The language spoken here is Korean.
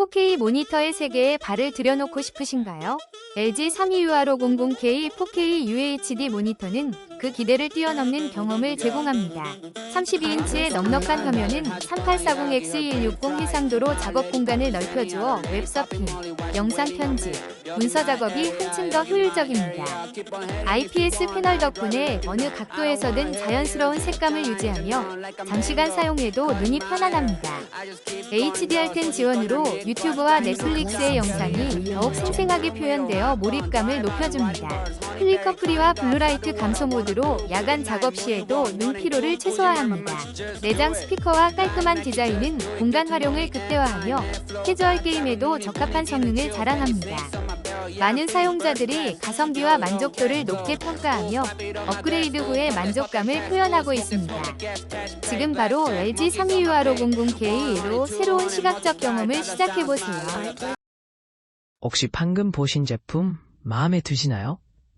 4K 모니터의 세계에 발을 들여놓고 싶으신가요? LG 32UR500K 4K UHD 모니터는 그 기대를 뛰어넘는 경험을 제공합니다. 32인치의 넉넉한 화면은 3840X160 해상도로 작업 공간을 넓혀주어 웹서핑, 영상 편집, 문서 작업이 한층 더 효율적입니다. IPS 패널 덕분에 어느 각도에서든 자연스러운 색감을 유지하며 장시간 사용해도 눈이 편안합니다. HDR10 지원으로 유튜브와 넷플릭스의 영상이 더욱 생생하게 표현되어 몰입감을 높여줍니다. 클리커 프리와 블루라이트 감소 모드 로 야간 작업 시에도 눈 피로를 최소화합니다. 내장 스피커와 깔끔한 디자인은 공간 활용을 극대화하며 캐주얼 게임에도 적합한 성능을 자랑합니다. 많은 사용자들이 가성비와 만족도를 높게 평가하며 업그레이드 후의 만족감을 표현하고 있습니다. 지금 바로 LG 32UR500K로 새로운 시각적 경험을 시작해보세요. 혹시 방금 보신 제품 마음에 드시나요?